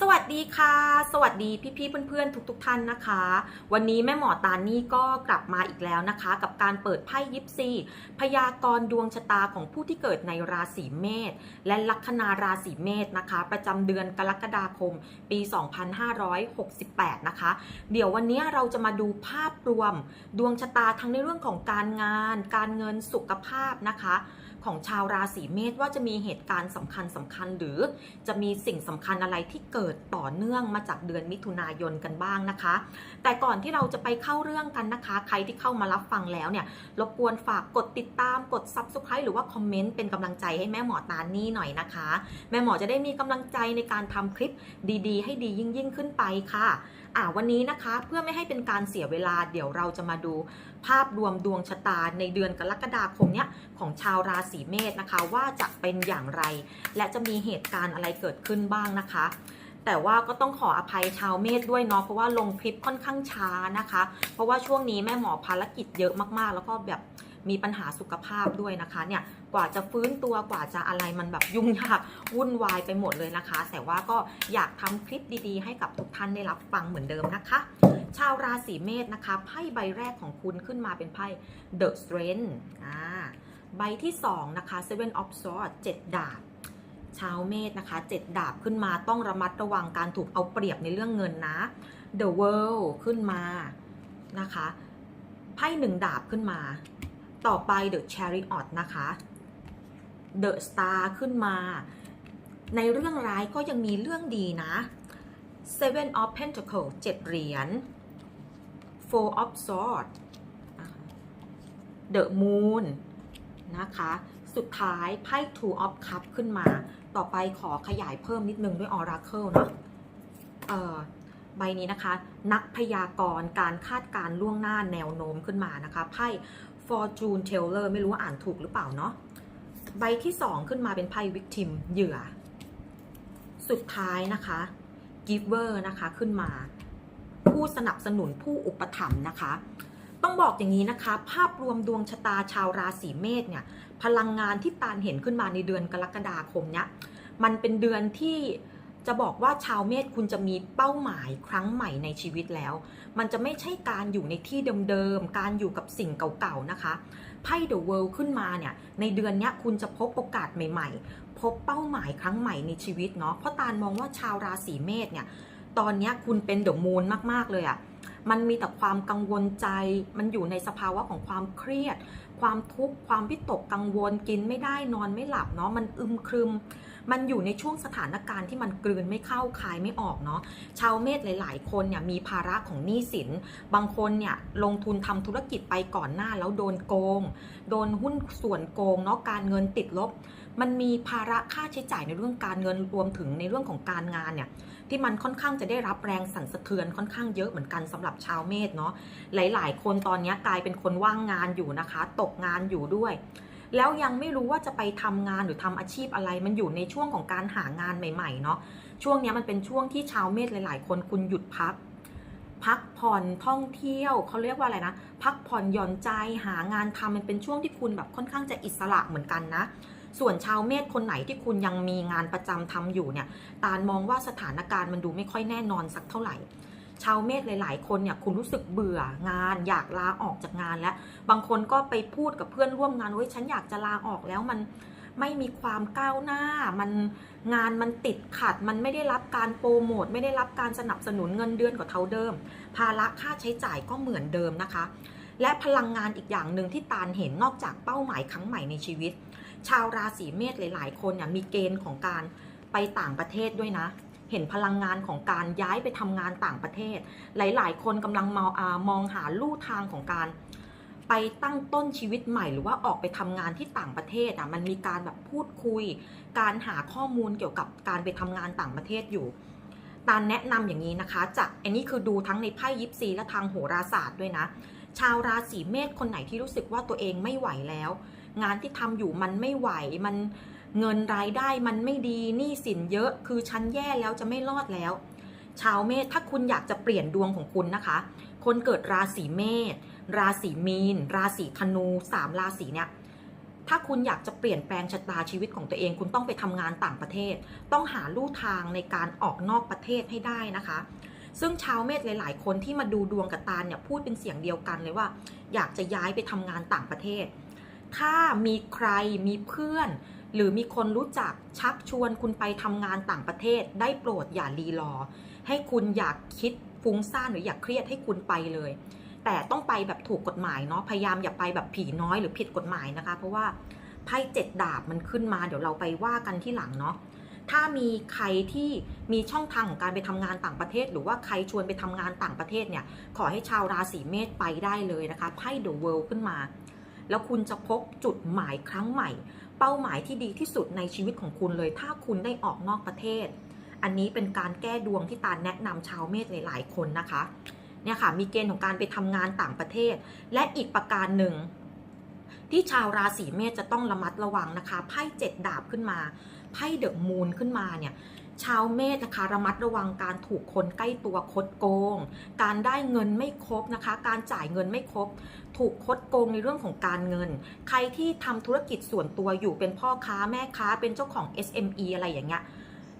สวัสดีค่ะ สวัสดีพี่ๆเพื่อนๆทุกๆท่านนะคะ วันนี้แม่หมอตานี่ก็กลับมาอีกแล้วนะคะ กับการเปิดไพ่ยิปซีพยากรณ์ดวงชะตาของผู้ที่เกิดในราศีเมษและลัคนาราศีเมษนะคะ ประจำเดือนกรกฎาคม ปี 2568 นะคะ เดี๋ยววันนี้เราจะมาดูภาพรวม ดวงชะตาทั้งในเรื่องของการงาน การเงินสุขภาพนะคะ ของชาวราศีเมษว่าจะมีเหตุการณ์สำคัญสำคัญหรือจะมีสิ่งสำคัญอะไรที่เกิดต่อเนื่องมาจากเดือนมิถุนายนกันบ้างนะคะ แต่ก่อนที่เราจะไปเข้าเรื่องกันนะคะ ใครที่เข้ามารับฟังแล้วเนี่ยรบกวนฝากกดติดตามกด subscribe หรือว่าคอมเมนต์เป็นกำลังใจให้แม่หมอตานี่หน่อยนะคะ แม่หมอจะได้มีกำลังใจในการทำคลิปดีๆ ให้ดียิ่งๆขึ้นไปค่ะอ่าวันนี้นะคะเพื่อไม่ให้เป็นการเสียเวลาเดี๋ยวเราจะมาดูภาพรวมดวงชะตาในเดือนกรกฎาคมเนี้ยของชาวราศีเมษนะคะ ว่าจะเป็นอย่างไร และจะมีเหตุการณ์อะไรเกิดขึ้นบ้างนะคะแต่ว่าก็ต้องขออภัยชาวเมษด้วยเนาะเพราะว่าลงคลิปค่อนข้างช้านะคะ เพราะว่าช่วงนี้แม่หมอภารกิจเยอะมากๆ แล้วก็แบบ มีปัญหาสุขภาพด้วยนะคะเนี่ยกว่าจะฟื้นตัวกว่าจะอะไรมันแบบยุ่งยากวุ่นวายไปหมดเลยนะคะ แต่ว่าก็อยากทำคลิปดีๆ ให้กับทุกท่านได้รับฟังเหมือนเดิมนะคะ ชาวราศีเมษนะคะไพ่ใบแรกของคุณขึ้นมาเป็นไพ่ The Strength อ่าใบที่ 2 นะคะ Seven of Swords 7ดาบชาวเมษนะคะ 7 ดาบขึ้นมาต้องระมัดระวังการถูกเอาเปรียบในเรื่องเงินนะ The World ขึ้นมานะคะไพ่หนึ่งดาบขึ้นมา ต่อไป The Chariot นะคะ The Star ขึ้นมา ในเรื่องร้ายก็ยังมีเรื่องดีนะ Seven of Pentacles 7เหรียญ Four of Swords นะคะ The Moon นะคะ สุดท้ายไพ่ Two of Cup ขึ้นมา ต่อไปขอขยายเพิ่มนิดนึงด้วย Oracle เนาะเอ่อใบนี้นะคะ นักพยากรณ์การคาดการล่วงหน้าแนวโน้มขึ้นมานะคะไพ่ Fortune Teller ไม่รู้ว่าอ่านถูกหรือเปล่าเนาะใบที่2ขึ้นมาเป็นไพ่ Victim เหยื่อ สุดท้ายนะคะ Giver นะคะขึ้นมา ผู้สนับสนุนผู้อุปถัมภ์นะคะ ต้องบอกอย่างนี้นะคะ ภาพรวมดวงชะตาชาวราศีเมษเนี่ย พลังงานที่ตาลเห็นขึ้นมาในเดือนกรกฎาคมเนี่ยมันเป็นเดือนที่จะบอกว่าชาวเมษคุณจะมีเป้าหมายครั้งใหม่ในชีวิตแล้ว มันจะไม่ใช่การอยู่ในที่เดิมๆ การอยู่กับสิ่งเก่าๆ นะคะไพ่ The World ขึ้นมาเนี่ย ในเดือนนี้คุณจะพบโอกาสใหม่ๆ พบเป้าหมายครั้งใหม่ในชีวิตเนาะ เพราะตาลมองว่าชาวราศีเมษเนี่ย ตอนนี้คุณเป็นเดอะมูนมากๆ เลยอะมันมีแต่ความกังวลใจ มันอยู่ในสภาวะของความเครียด ความทุกข์ ความวิตกกังวล กินไม่ได้นอนไม่หลับเนาะ มันอึมครึม มันอยู่ในช่วงสถานการณ์ที่มันกลืนไม่เข้าคายไม่ออกเนาะชาวเมษหลาย ๆ คนเนี่ยมีภาระของหนี้สิน บางคนเนี่ยลงทุนทำธุรกิจไปก่อนหน้าแล้วโดนโกง โดนหุ้นส่วนโกงเนาะการเงินติดลบ มันมีภาระค่าใช้จ่ายในเรื่องการเงินรวมถึงในเรื่องของการงานเนี่ยที่มันค่อนข้างจะได้รับแรงสั่นสะเทือนค่อนข้างเยอะเหมือนกันสำหรับชาวเมษเนาะหลาย ๆ คนตอนนี้กลายเป็นคนว่างงานอยู่นะคะ ตกงานอยู่ด้วย แล้วยังไม่รู้ว่าจะไปทำงานหรือทำอาชีพอะไร มันอยู่ในช่วงของการหางานใหม่ๆเนาะช่วงนี้มันเป็นช่วงที่ชาวเมษหลายๆ คนคุณหยุดพัก พักผ่อนท่องเที่ยวเขาเรียกว่าอะไรนะ พักผ่อนหย่อนใจหางานทำมันเป็นช่วงที่คุณแบบค่อนข้างจะอิสระเหมือนกันนะส่วนชาวเมษคนไหนที่คุณยังมีงานประจำทำอยู่เนี่ย ตาลมองว่าสถานการณ์มันดูไม่ค่อยแน่นอนสักเท่าไหร่ ชาวเมษหลาย ๆ คนเนี่ยคุณรู้สึกเบื่องาน อยากลาออกจากงานแล้ว บางคนก็ไปพูดกับเพื่อนร่วมงานว่าฉันอยากจะลาออกแล้วมันไม่มีความก้าวหน้า มันงานมันติดขัด มันไม่ได้รับการโปรโมท ไม่ได้รับการสนับสนุนเงินเดือนกับเท่าเดิม ภาระค่าใช้จ่ายก็เหมือนเดิมนะคะ และพลังงานอีกอย่างหนึ่งที่ตาลเห็นนอกจากเป้าหมายครั้งใหม่ในชีวิต ชาวราศีเมษหลาย ๆ คนเนี่ยมีเกณฑ์ของการไปต่างประเทศด้วยนะ เห็นพลังงานของการย้ายไปทำงานต่างประเทศ หลาย ๆ คนกำลังมองมองหาลู่ทางของการ ไปตั้งต้นชีวิตใหม่ หรือว่าออกไปทำงานที่ต่างประเทศอะมันมีการแบบพูดคุย การหาข้อมูลเกี่ยวกับการไปทำงานต่างประเทศอยู่ตาแนะนำอย่างนี้นะคะจากอันนี้คือดูทั้งในไพ่ยิปซีและทางโหราศาสตร์ด้วยนะ ชาวราศีเมษคนไหนที่รู้สึกว่าตัวเองไม่ไหวแล้ว งานที่ทำอยู่มันไม่ไหวมัน เงินรายได้มันไม่ดีหนี้สินเยอะคือชั้นแย่แล้วจะไม่รอดแล้ว ชาวเมษถ้าคุณอยากจะเปลี่ยนดวงของคุณนะคะ คนเกิดราศีเมษราศีมีน ราศีธนูสามราศีเนี่ยถ้าคุณอยากจะเปลี่ยนแปลงชะตาชีวิตของตัวเอง คุณต้องไปทำงานต่างประเทศ ต้องหาลู่ทางในการออกนอกประเทศให้ได้นะคะ ซึ่งชาวเมษหลาย ๆ คนที่มาดูดวงกับตาเนี่ยพูดเป็นเสียงเดียวกันเลยว่า อยากจะย้ายไปทำงานต่างประเทศ ถ้ามีใครมีเพื่อน หรือมีคนรู้จักชักชวนคุณไปทำงานต่างประเทศ ได้โปรดอย่ารีรอ ให้คุณอยากคิดฟุ้งซ่านหรืออยากเครียดให้คุณไปเลย แต่ต้องไปแบบถูกกฎหมายเนาะพยายามอย่าไปแบบผีน้อยหรือผิดกฎหมายนะคะ เพราะว่าไพ่เจ็ดดาบมันขึ้นมาเดี๋ยวเราไปว่ากันที่หลังเนาะถ้ามีใครที่มีช่องทางของการไปทำงานต่างประเทศ หรือว่าใครชวนไปทำงานต่างประเทศเนี่ย ขอให้ชาวราศีเมษไปได้เลยนะคะไพ่เดอะเวิลด์ขึ้นมา แล้วคุณจะพบจุดหมายครั้งใหม่ เป้าหมายที่ดีที่สุดในชีวิตของคุณเลย ถ้าคุณได้ออกนอกประเทศ อันนี้เป็นการแก้ดวงที่ตาลแนะนำชาวเมษหลาย ๆ คนนะคะเนี่ยค่ะมีเกณฑ์ของการไปทำงานต่างประเทศ และอีกประการหนึ่งที่ชาวราศีเมษจะต้องระมัดระวังนะคะ ไพ่เจ็ดดาบขึ้นมา ไพ่เดอะมูนขึ้นมาเนี่ย ชาวเมษนะคะ ระมัดระวังการถูกคนใกล้ตัวคดโกง การได้เงินไม่ครบนะคะ การจ่ายเงินไม่ครบ ถูกคดโกงในเรื่องของการเงิน ใครที่ทำธุรกิจส่วนตัวอยู่เป็นพ่อค้าแม่ค้าเป็นเจ้าของ SME อะไรอย่างเงี้ย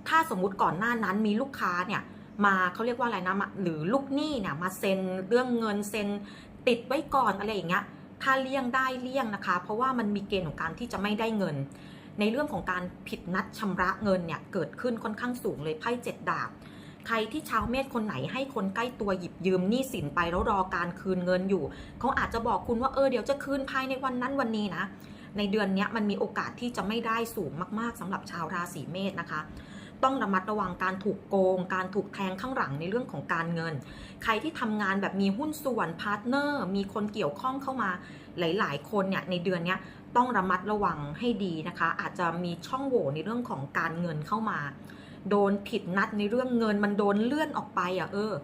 ถ้าสมมุติก่อนหน้านั้นมีลูกค้าเนี่ยมาเขาเรียกว่าอะไรนะหรือลูกหนี้เนี่ยมาเซ็นเรื่องเงินเซ็นติดไว้ก่อนอะไรอย่างเงี้ยถ้าเลี่ยงได้เลี่ยงนะคะ เพราะว่ามันมีเกณฑ์ของการที่จะไม่ได้เงิน ในเรื่องของการผิดนัดชำระเงินเนี่ยเกิดขึ้นค่อนข้างสูงเลยไพ่เจ็ดดาบใครที่ชาวเมษคนไหนให้คนใกล้ตัวหยิบยืมหนี้สินไปแล้วรอการคืนเงินอยู่ เขาอาจจะบอกคุณว่าเออเดี๋ยวจะคืนภายในวันนั้นวันนี้นะ ในเดือนนี้มันมีโอกาสที่จะไม่ได้สูงมาก ๆสำหรับชาวราศีเมษนะคะต้องระมัดระวังการถูกโกง การถูกแทงข้างหลังในเรื่องของการเงิน ใครที่ทำงานแบบมีหุ้นส่วนพาร์ทเนอร์ มีคนเกี่ยวข้องเข้ามาหลาย ๆ คนเนี่ยในเดือนนี้ ต้องระมัดระวังให้ดีนะคะ อาจจะมีช่องโหว่ในเรื่องของการเงินเข้ามา โดนผิดนัดในเรื่องเงินมันโดนเลื่อนออกไปอะเออ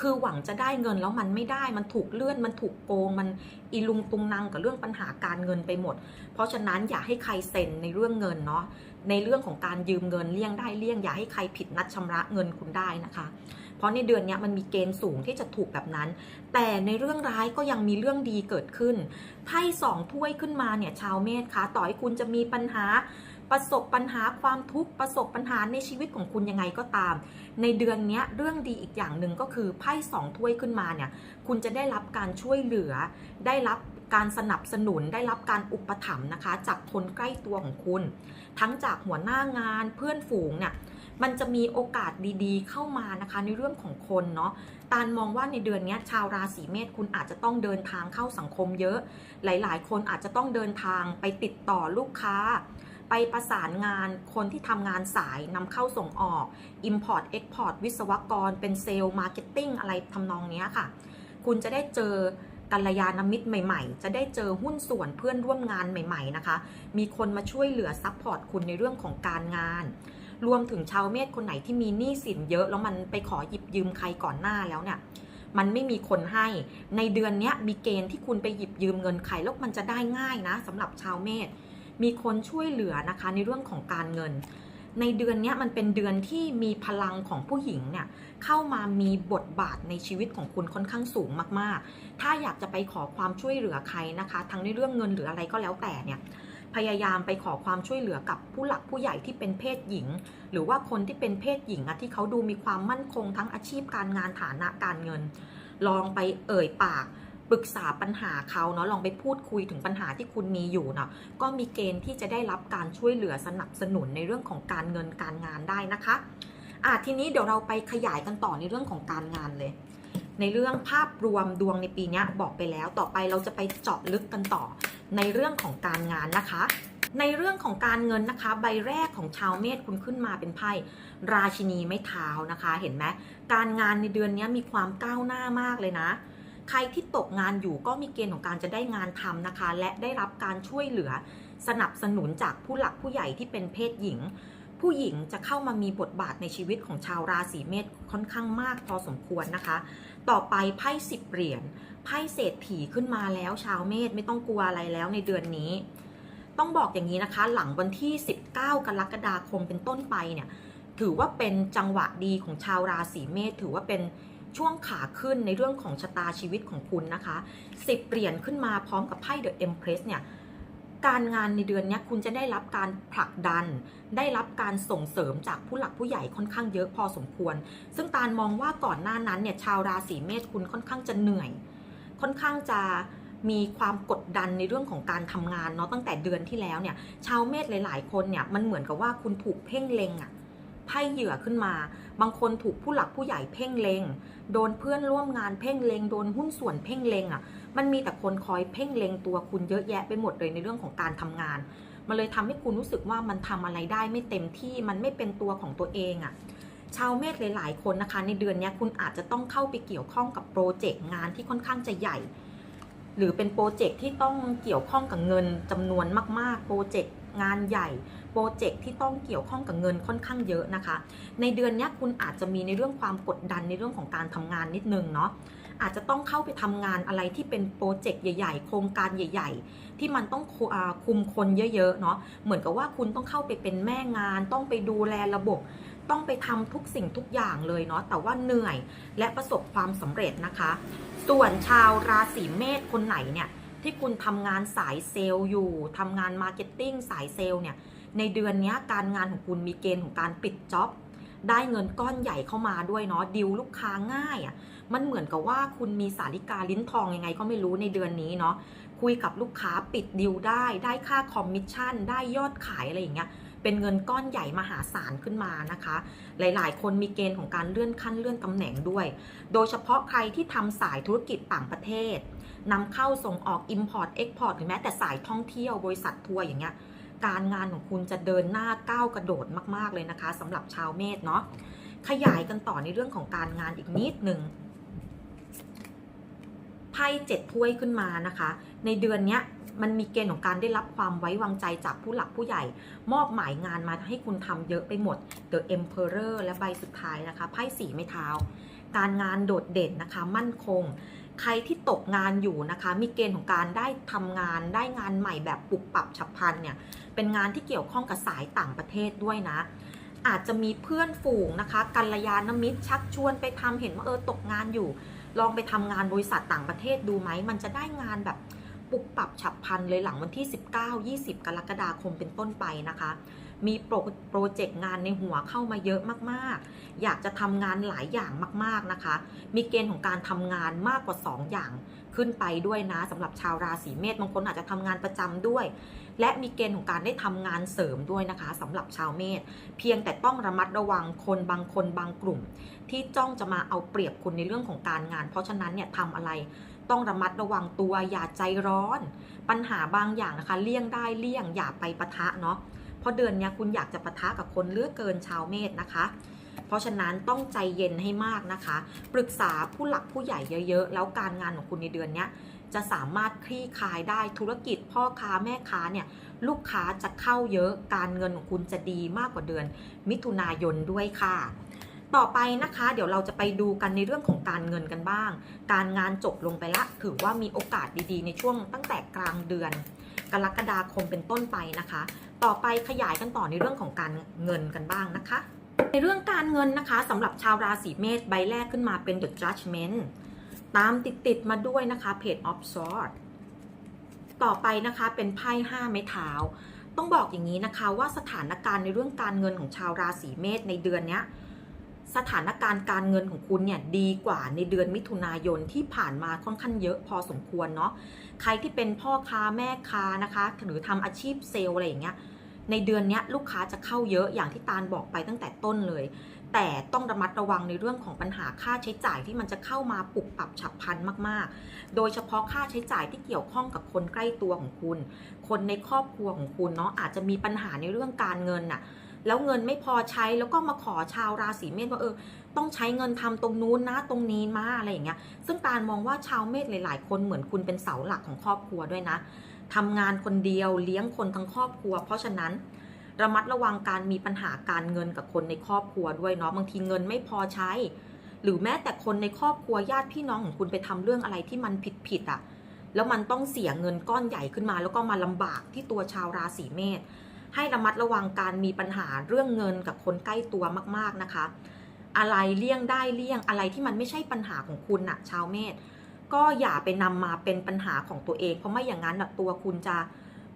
คือหวังจะได้เงินแล้วมันไม่ได้ มันถูกเลื่อน มันถูกโกง มันอีลุงตุงนางกับเรื่องปัญหาการเงินไปหมด เพราะฉะนั้นอย่าให้ใครเซ็นในเรื่องเงินเนาะ ในเรื่องของการยืมเงินเลี่ยงได้เลี่ยง อย่าให้ใครผิดนัดชำระเงินคุณได้นะคะ ราะในเดือนนี้มันมีเกณฑ์สูงที่จะถูกแบบนั้น แต่ในเรื่องร้ายก็ยังมีเรื่องดีเกิดขึ้นไพ่สองถ้วยขึ้นมาเนี่ยชาวเมษคะต่อให้คุณจะมีปัญหาประสบปัญหาความทุกข์ประสบปัญหาในชีวิตของคุณยังไงก็ตาม ในเดือนนี้เรื่องดีอีกอย่างหนึ่งก็คือไพ่สองถ้วยขึ้นมาเนี่ยคุณจะได้รับการช่วยเหลือ ได้รับการสนับสนุนได้รับการอุปถัมภ์นะคะ จากคนใกล้ตัวของคุณ ทั้งจากหัวหน้างานเพื่อนฝูงเนี่ย มันจะมีโอกาสดีๆ เข้ามานะคะในเรื่องของคนเนาะตาลมองว่าในเดือนนี้ชาวราศีเมษคุณอาจจะต้องเดินทางเข้าสังคมเยอะ หลายๆ คนอาจจะต้องเดินทางไปติดต่อลูกค้า ไปประสานงานคนที่ทำงานสายนำเข้าส่งออก Import Export วิศวกร เป็นเซลล์มาร์เก็ตติ้งอะไรทำนองนี้ค่ะ คุณจะได้เจอกัลยาณมิตรใหม่ ๆ จะได้เจอหุ้นส่วนเพื่อนร่วมงานใหม่ ๆ นะคะ มีคนมาช่วยเหลือซัพพอร์ตคุณในเรื่องของการงาน รวมถึงชาวเมษคนไหนที่มีหนี้สินเยอะแล้วมันไปขอหยิบยืมใครก่อนหน้าแล้วเนี่ยมันไม่มีคนให้ ในเดือนนี้มีเกณฑ์ที่คุณไปหยิบยืมเงินใครแล้วมันจะได้ง่ายนะสำหรับชาวเมษมีคนช่วยเหลือนะคะในเรื่องของการเงิน ในเดือนนี้มันเป็นเดือนที่มีพลังของผู้หญิงเนี่ยเข้ามามีบทบาทในชีวิตของคุณค่อนข้างสูงมากๆ ถ้าอยากจะไปขอความช่วยเหลือใครนะคะ ทั้งในเรื่องเงินหรืออะไรก็แล้วแต่เนี่ย พยายามไปขอความช่วยเหลือกับผู้หลักผู้ใหญ่ที่เป็นเพศหญิง หรือว่าคนที่เป็นเพศหญิงอะที่เขาดูมีความมั่นคงทั้งอาชีพการงานฐานะการเงิน ลองไปเอ่ยปากปรึกษาปัญหาเขาเนาะลองไปพูดคุยถึงปัญหาที่คุณมีอยู่เนาะก็มีเกณฑ์ที่จะได้รับการช่วยเหลือสนับสนุนในเรื่องของการเงินการงานได้นะคะอะทีนี้เดี๋ยวเราไปขยายกันต่อในเรื่องของการงานเลย ในเรื่องภาพรวมดวงในปีนี้บอกไปแล้ว ต่อไปเราจะไปเจาะลึกกันต่อ ในเรื่องของการงานนะคะ ในเรื่องของการเงินนะคะ ใบแรกของชาวเมษคุณขึ้นมาเป็นไพ่ราชินีไม้เท้านะคะ เห็นไหมการงานในเดือนนี้มีความก้าวหน้ามากเลยนะ ใครที่ตกงานอยู่ก็มีเกณฑ์ของการจะได้งานทำนะคะ และได้รับการช่วยเหลือสนับสนุนจากผู้หลักผู้ใหญ่ที่เป็นเพศหญิงผู้หญิงจะเข้ามามีบทบาทในชีวิตของชาวราศีเมษค่อนข้างมากพอสมควรนะคะ ต่อไปไพ่สิบเหรียญไพ่เศรษฐีขึ้นมาแล้วชาวเมษไม่ต้องกลัวอะไรแล้วในเดือนนี้ ต้องบอกอย่างนี้นะคะ หลังวันที่ 19 กรกฎาคมเป็นต้นไปเนี่ย ถือว่าเป็นจังหวะดีของชาวราศีเมษถือว่าเป็นช่วงขาขึ้นในเรื่องของชะตาชีวิตของคุณนะคะ10เหรียญขึ้นมาพร้อมกับไพ่เดอะเอ็มเพรสเนี่ย การงานในเดือนนี้คุณจะได้รับการผลักดัน ได้รับการส่งเสริมจากผู้หลักผู้ใหญ่ค่อนข้างเยอะพอสมควร ซึ่งตาลมองว่าก่อนหน้านั้นเนี่ยชาวราศีเมษคุณค่อนข้างจะเหนื่อย ค่อนข้างจะมีความกดดันในเรื่องของการทำงานเนาะตั้งแต่เดือนที่แล้วเนี่ยชาวเมษหลาย ๆ คนเนี่ยมันเหมือนกับว่าคุณถูกเพ่งเล็งอะไพ่เหยื่อขึ้นมา บางคนถูกผู้หลักผู้ใหญ่เพ่งเล็ง โดนเพื่อนร่วมงานเพ่งเลงโดนหุ้นส่วนเพ่งเลงอะมันมีแต่คนคอยเพ่งเลงตัวคุณเยอะแยะไปหมดเลยในเรื่องของการทำงาน มันเลยทำให้คุณรู้สึกว่ามันทำอะไรได้ไม่เต็มที่มันไม่เป็นตัวของตัวเองอะชาวเมษหลาย ๆ คนนะคะ ในเดือนนี้คุณอาจจะต้องเข้าไปเกี่ยวข้องกับโปรเจกต์งานที่ค่อนข้างจะใหญ่ หรือเป็นโปรเจกต์ที่ต้องเกี่ยวข้องกับเงินจำนวนมาก ๆ โปรเจกต์ งานใหญ่โปรเจกต์ที่ต้องเกี่ยวข้องกับเงินค่อนข้างเยอะนะคะ ในเดือนนี้คุณอาจจะมีในเรื่องความกดดันในเรื่องของการทำงานนิดนึงเนาะอาจจะต้องเข้าไปทำงานอะไรที่เป็นโปรเจกต์ใหญ่ ๆ โครงการใหญ่ ๆ ที่มันต้องคุอ่าคุมคนเยอะๆเนาะเหมือนกับว่าคุณต้องเข้าไปเป็นแม่งาน ต้องไปดูแลระบบ ต้องไปทำทุกสิ่งทุกอย่างเลยเนาะแต่ว่าเหนื่อยและประสบความสำเร็จนะคะ ส่วนชาวราศีเมษคนไหนเนี่ย ที่คุณทำงานสายเซลล์อยู่ทำงานมาร์เก็ตติ้งสายเซลล์เนี่ย ในเดือนนี้การงานของคุณมีเกณฑ์ของการปิดจ็อบได้เงินก้อนใหญ่เข้ามาด้วยเนาะดิวลูกค้าง่ายอะ่ะมันเหมือนกับว่าคุณมีสาริกาลิ้นทองยังไงก็ไม่รู้ในเดือนนี้เนาะคุยกับลูกค้าปิดดิวได้ได้ค่าคอมมิชชั่นได้ยอดขายอะไรอย่างเงี้ยเป็นเงินก้อนใหญ่มหาศาลขึ้นมานะคะ หลายๆ คนมีเกณฑ์ของการเลื่อนขั้นเลื่อนตำแหน่งด้วย โดยเฉพาะใครที่ทำสายธุรกิจต่างประเทศ นำเข้าส่งออก Import Export หรือแม้แต่สายท่องเที่ยวบริษัททัวร์อย่างเงี้ยการงานของคุณจะเดินหน้าก้าวกระโดดมาก ๆ เลยนะคะสำหรับชาวเมษเนาะขยายกันต่อในเรื่องของการงานอีกนิดหนึ่งไพ่เจ็ดถ้วยขึ้นมานะคะ ในเดือนเนี้ยมันมีเกณฑ์ของการได้รับความไว้วางใจจากผู้หลักผู้ใหญ่ มอบหมายงานมาให้คุณทำเยอะไปหมด The Emperor และใบสุดท้ายนะคะไพ่สีไม้เท้า การงานโดดเด่นนะคะ มั่นคง ใครที่ตกงานอยู่นะคะ มีเกณฑ์ของการได้ทำงานได้งานใหม่แบบปรับปรับฉับพลันเนี่ย เป็นงานที่เกี่ยวข้องกับสายต่างประเทศด้วยนะ อาจจะมีเพื่อนฝูงนะคะ กัลยาณมิตรชักชวนไปทำเห็นว่าเออตกงานอยู่ ลองไปทำงานบริษัทต่างประเทศดูไหม มันจะได้งานแบบปุบปรับฉับพลันเลยหลังวันที่ 19-20 กรกฎาคมเป็นต้นไปนะคะ มีโปรโปรเจกต์งานในหัวเข้ามาเยอะมากๆ อยากจะทำงานหลายอย่างมากๆนะคะ มีเกณฑ์ของการทำงานมากกว่า 2 อย่างขึ้นไปด้วยนะสำหรับชาวราศีเมษบางคนอาจจะทำงานประจำด้วย และมีเกณฑ์ของการได้ทำงานเสริมด้วยนะคะสำหรับชาวเมษเพียงแต่ต้องระมัดระวังคนบางคนบางกลุ่ม ที่จ้องจะมาเอาเปรียบคุณในเรื่องของการงาน เพราะฉะนั้นเนี่ยทำอะไรต้องระมัดระวังตัวอย่าใจร้อน ปัญหาบางอย่างนะคะ เลี่ยงได้เลี่ยงอย่าไปปะทะเนาะ เพราะเดือนนี้คุณอยากจะปะทะกับคนเลือกเกินชาวเมษนะคะ เพราะฉะนั้นต้องใจเย็นให้มากนะคะ ปรึกษาผู้หลักผู้ใหญ่เยอะๆ แล้วการงานของคุณในเดือนนี้จะสามารถคลี่คลายได้ธุรกิจพ่อค้าแม่ค้าเนี่ยลูกค้าจะเข้าเยอะการเงินของคุณจะดีมากกว่าเดือน มิถุนายนด้วยค่ะ ต่อไปนะคะ เดี๋ยวเราจะไปดูกันในเรื่องของการเงินกันบ้าง การงานจบลงไปละถือว่ามีโอกาสดีๆ ในช่วงตั้งแต่กลางเดือน กรกฎาคมเป็นต้นไปนะคะ ต่อไปขยายกันต่อในเรื่องของการเงินกันบ้างนะคะ ในเรื่องการเงินนะคะสำหรับชาวราศีเมษใบแรกขึ้นมาเป็น The Judgment ตามติดๆมาด้วยนะคะ Page of Swords ต่อไปนะคะเป็นไพ่ห้าไม้เท้า ต้องบอกอย่างนี้นะคะว่าสถานการณ์ในเรื่องการเงินของชาวราศีเมษในเดือนนี้ สถานการณ์การเงินของคุณเนี่ยดีกว่าในเดือนมิถุนายนที่ผ่านมาค่อนข้างเยอะพอสมควรเนาะใครที่เป็นพ่อค้าแม่ค้านะคะหรือทำอาชีพเซลล์อะไรอย่างเงี้ยในเดือนนี้ลูกค้าจะเข้าเยอะอย่างที่ตาลบอกไปตั้งแต่ต้นเลย แต่ต้องระมัดระวังในเรื่องของปัญหาค่าใช้จ่ายที่มันจะเข้ามาปรับปรับฉับพลันมากๆ โดยเฉพาะค่าใช้จ่ายที่เกี่ยวข้องกับคนใกล้ตัวของคุณ คนในครอบครัวของคุณเนาะอาจจะมีปัญหาในเรื่องการเงินน่ะ แล้วเงินไม่พอใช้แล้วก็มาขอชาวราศีเมษว่าเออ ต้องใช้เงินทำตรงนู้นนะตรงนี้มาอะไรอย่างเงี้ย ซึ่งตาลมองว่าชาวเมษหลาย ๆ คนเหมือนคุณเป็นเสาหลักของครอบครัวด้วยนะทำงานคนเดียวเลี้ยงคนทั้งครอบครัว เพราะฉะนั้นระมัดระวังการมีปัญหาการเงินกับคนในครอบครัวด้วยเนาะบางทีเงินไม่พอใช้ หรือแม้แต่คนในครอบครัวญาติพี่น้องของคุณไปทำเรื่องอะไรที่มันผิดผิดๆอะ่ะแล้วมันต้องเสียเงินก้อนใหญ่ขึ้นมา แล้วก็มาลำบากที่ตัวชาวราศีเมษ ให้ระมัดระวังการมีปัญหาเรื่องเงินกับคนใกล้ตัวมากๆนะคะ อะไรเลี่ยงได้เลี่ยงอะไรที่มันไม่ใช่ปัญหาของคุณน่ะชาวเมษก็อย่าไปนำมาเป็นปัญหาของตัวเอง เพราะไม่อย่างนั้นตัวคุณจะ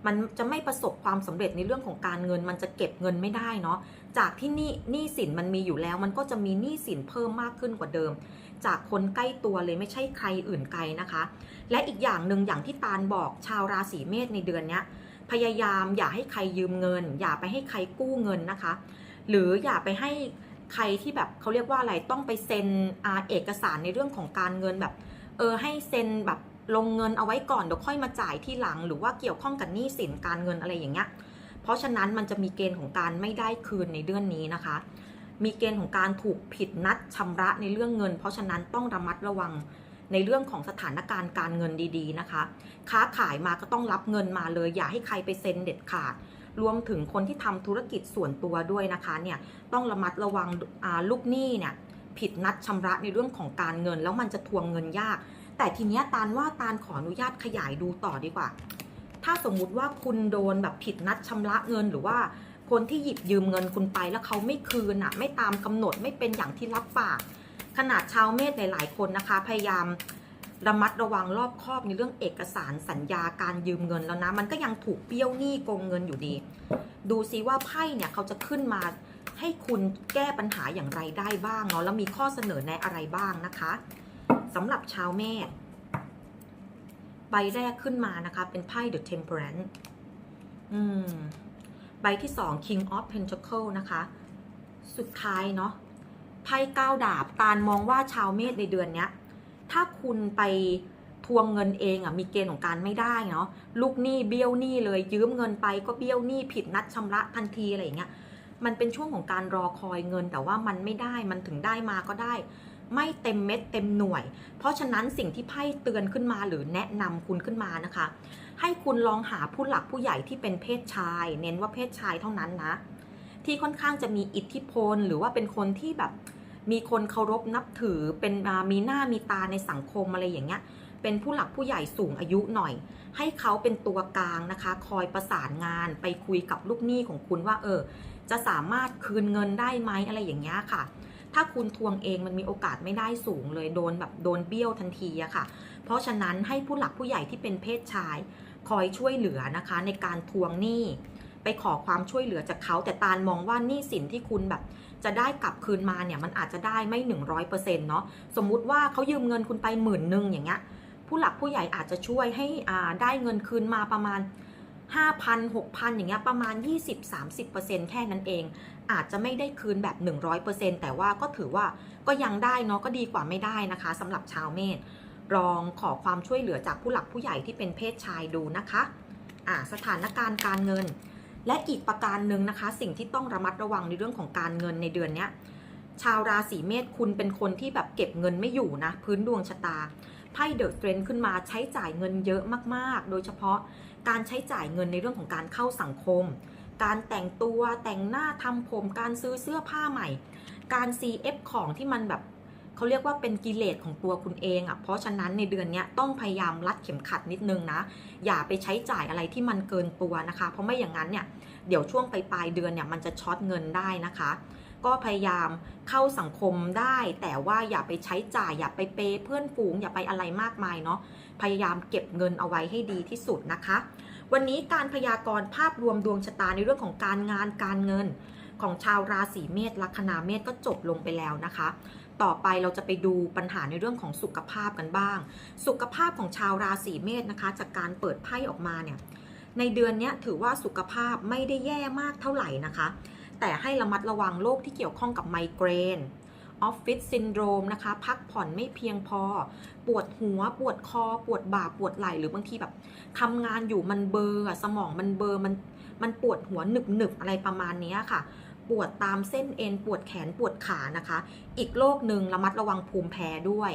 มันจะไม่ประสบความสำเร็จในเรื่องของการเงิน มันจะเก็บเงินไม่ได้เนาะจากที่นี้หนี้สินมันมีอยู่แล้ว มันก็จะมีหนี้สินเพิ่มมากขึ้นกว่าเดิม จากคนใกล้ตัวเลยไม่ใช่ใครอื่นไกลนะคะ และอีกอย่างหนึ่งอย่างที่ตาลบอกชาวราศีเมษในเดือนเนี้ย พยายามอย่าให้ใครยืมเงิน อย่าไปให้ใครกู้เงินนะคะ หรืออย่าไปให้ใครที่แบบเขาเรียกว่าอะไรต้องไปเซ็นอาเอกสารในเรื่องของการเงินแบบ เออให้เซ็นแบบลงเงินเอาไว้ก่อนเดี๋ยวค่อยมาจ่ายที่หลัง หรือว่าเกี่ยวข้องกับหนี้สินการเงินอะไรอย่างเงี้ยเพราะฉะนั้นมันจะมีเกณฑ์ของการไม่ได้คืนในเดือนนี้นะคะ มีเกณฑ์ของการถูกผิดนัดชำระในเรื่องเงิน เพราะฉะนั้นต้องระมัดระวัง ในเรื่องของสถานการณ์การเงินดีๆนะคะ ค้าขายมาก็ต้องรับเงินมาเลย อย่าให้ใครไปเซ็นเด็ดขาด รวมถึงคนที่ทำธุรกิจส่วนตัวด้วยนะคะเนี่ยต้องระมัดระวังลูกหนี้เนี่ยผิดนัดชำระในเรื่องของการเงิน แล้วมันจะทวงเงินยาก แต่ทีเนี้ยตาลว่าตาลขออนุญาตขยายดูต่อดีกว่า ถ้าสมมุติว่าคุณโดนแบบผิดนัดชำระเงินหรือว่าคนที่หยิบยืมเงินคุณไปแล้วเขาไม่คืนอะ ไม่ตามกำหนดไม่เป็นอย่างที่รับปาก ขนาดชาวเมษหลายๆคนนะคะ พยายามระมัดระวังรอบคอบในเรื่องเอกสารสัญญาการยืมเงินแล้วนะ มันก็ยังถูกเบี้ยวหนี้โกงเงินอยู่ดี ดูซิว่าไพ่เนี่ยเขาจะขึ้นมาให้คุณแก้ปัญหาอย่างไรได้บ้างเนาะแล้วมีข้อเสนอแนะอะไรบ้างนะคะสำหรับชาวเมษใบแรกขึ้นมานะคะ เป็นไพ่ The Temperance อืม ใบที่สอง King of Pentacle นะคะ สุดท้ายเนาะ ไพ่ก้าดาบตาลมองว่าชาวเมษในเดือนเนี้ย ถ้าคุณไปทวงเงินเองอะมีเกณฑ์ของการไม่ได้เนาะลูกหนี้เบี้ยวหนี้เลยยืมเงินไปก็เบี้ยวหนี้ผิดนัดชำระทันทีอะไรอย่างเงี้ยมันเป็นช่วงของการรอคอยเงินแต่ว่ามันไม่ได้มันถึงได้มาก็ได้ ไม่เต็มเม็ดเต็มหน่วย เพราะฉะนั้นสิ่งที่ไพ่เตือนขึ้นมาหรือแนะนำคุณขึ้นมานะคะ ให้คุณลองหาผู้หลักผู้ใหญ่ที่เป็นเพศชาย เน้นว่าเพศชายเท่านั้นนะ ที่ค่อนข้างจะมีอิทธิพล หรือว่าเป็นคนที่แบบมีคนเคารพนับถือเป็นมีหน้ามีตาในสังคมอะไรอย่างเงี้ยเป็นผู้หลักผู้ใหญ่สูงอายุหน่อย ให้เขาเป็นตัวกลางนะคะ คอยประสานงานไปคุยกับลูกหนี้ของคุณว่า เออ จะสามารถคืนเงินได้ไหมอะไรอย่างเงี้ยค่ะ ถ้าคุณทวงเองมันมีโอกาสไม่ได้สูงเลยโดนแบบโดนเบี้ยวทันทีอะค่ะ เพราะฉะนั้นให้ผู้หลักผู้ใหญ่ที่เป็นเพศชาย คอยช่วยเหลือนะคะ ในการทวงหนี้ ไปขอความช่วยเหลือจากเขา แต่ตาลมองว่านี้สินที่คุณแบบ จะได้กลับคืนมาเนี่ยมันอาจจะได้ไม่หนึ่งร้อยเปอร์เซ็นต์เนาะสมมุติว่าเขายืมเงินคุณไปหมื่นหนึ่งอย่างเงี้ยผู้หลักผู้ใหญ่อาจจะช่วยให้อ่าได้เงินคืนมาประมาณ 5,000 6,000 อย่างเงี้ยประมาณ 20-30%แค่นั้นเอง อาจจะไม่ได้คืนแบบ 100%แต่ว่าก็ถือว่าก็ยังได้เนาะก็ดีกว่าไม่ได้นะคะสำหรับชาวเมษลองขอความช่วยเหลือจากผู้หลักผู้ใหญ่ที่เป็นเพศชายดูนะคะ อ่าสถานการณ์การเงิน และอีกประการหนึ่งนะคะ สิ่งที่ต้องระมัดระวังในเรื่องของการเงินในเดือนนี้ชาวราศีเมษคุณเป็นคนที่แบบเก็บเงินไม่อยู่นะ พื้นดวงชะตาไพ่เดอะเทรนขึ้นมาใช้จ่ายเงินเยอะมากๆ โดยเฉพาะการใช้จ่ายเงินในเรื่องของการเข้าสังคม การแต่งตัวแต่งหน้าทำผม การซื้อเสื้อผ้าใหม่ การ CF ของที่มันแบบ เขาเรียกว่าเป็นกิเลสของตัวคุณเองอะ่ะเพราะฉะนั้นในเดือนนี้ต้องพยายามรัดเข็มขัดนิดนึงนะ อย่าไปใช้จ่ายอะไรที่มันเกินตัวนะคะ เพราะไม่อย่างนั้นเนี่ยเดี๋ยวช่วงปลายๆเดือนเนี่ยมันจะช็อตเงินได้นะคะ ก็พยายามเข้าสังคมได้ แต่ว่าอย่าไปใช้จ่ายอย่าไปเปย์เพื่อนฝูง อย่าไปอะไรมากมายเนาะพยายามเก็บเงินเอาไว้ให้ดีที่สุดนะคะ วันนี้การพยากรณ์ภาพรวมดวงชะตาในเรื่องของการงานการเงิน ของชาวราศีเมษลัคนาเมษก็จบลงไปแล้วนะคะ ต่อไปเราจะไปดูปัญหาในเรื่องของสุขภาพกันบ้าง สุขภาพของชาวราศีเมษนะคะ จากการเปิดไพ่ออกมาเนี่ยในเดือนนี้ถือว่าสุขภาพไม่ได้แย่มากเท่าไหร่นะคะ แต่ให้ระมัดระวังโรคที่เกี่ยวข้องกับไมเกรนออฟฟิศซินโดรมนะคะ พักผ่อนไม่เพียงพอ ปวดหัว ปวดคอ ปวดบ่า ปวดไหล่ หรือบางทีแบบทำงานอยู่มันเบอร์สมองมันเบอร์มันมันปวดหัวหนึบหนึบอะไรประมาณนี้ค่ะ ปวดตามเส้นเอ็นปวดแขนปวดขานะคะ อีกโรคหนึ่งระมัดระวังภูมิแพ้ด้วย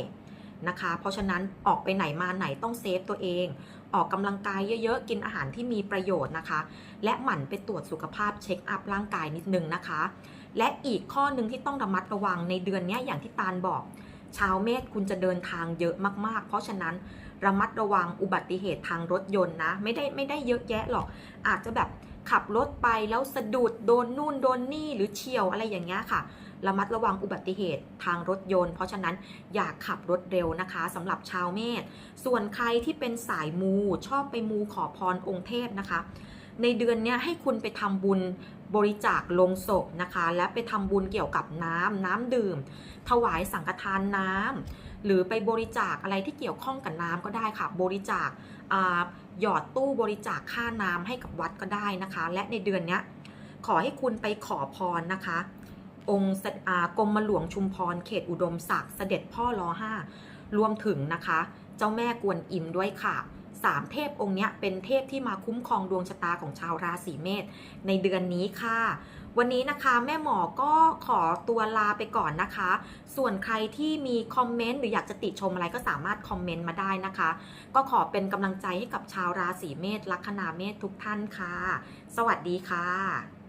นะคะ เพราะฉะนั้นออกไปไหนมาไหนต้องเซฟตัวเอง ออกกำลังกายเยอะๆ กินอาหารที่มีประโยชน์นะคะ และหมั่นไปตรวจสุขภาพเช็คอัพร่างกายนิดนึงนะคะ และอีกข้อหนึ่งที่ต้องระมัดระวังในเดือนนี้อย่างที่ตาลบอกชาวเมษคุณจะเดินทางเยอะมากๆ เพราะฉะนั้นระมัดระวังอุบัติเหตุทางรถยนต์นะ ไม่ได้ไม่ได้เยอะแยะหรอก อาจจะแบบ ขับรถไปแล้วสะดุดโดนนู่นโดนนี่หรือเฉียวอะไรอย่างเงี้ยค่ะระมัดระวังอุบัติเหตุทางรถยนต์ เพราะฉะนั้นอย่าขับรถเร็วนะคะสำหรับชาวเมษส่วนใครที่เป็นสายมูชอบไปมูขอพรองค์เทพนะคะ ในเดือนนี้ให้คุณไปทำบุญบริจาคลงศพนะคะ และไปทำบุญเกี่ยวกับน้ำน้ำดื่ม ถวายสังฆทานน้ำ หรือไปบริจาคอะไรที่เกี่ยวข้องกับน้ำก็ได้ค่ะ บริจาคหยอดตู้บริจาคค่าน้ำให้กับวัดก็ได้นะคะ และในเดือนนี้ขอให้คุณไปขอพรนะคะ องค์เสอ่ากรมหลวงชุมพรเขตอุดมศักดิ์เสด็จพ่อรอห้ารวมถึงนะคะ เจ้าแม่กวนอิมด้วยค่ะ สามเทพองค์นี้เป็นเทพที่มาคุ้มครองดวงชะตาของชาวราศีเมษในเดือนนี้ค่ะ วันนี้นะคะแม่หมอก็ขอตัวลาไปก่อนนะคะ ส่วนใครที่มีคอมเมนต์หรืออยากจะติชมอะไรก็สามารถคอมเมนต์มาได้นะคะ ก็ขอเป็นกำลังใจให้กับชาวราศีเมษลัคนาเมษทุกท่านค่ะ สวัสดีค่ะ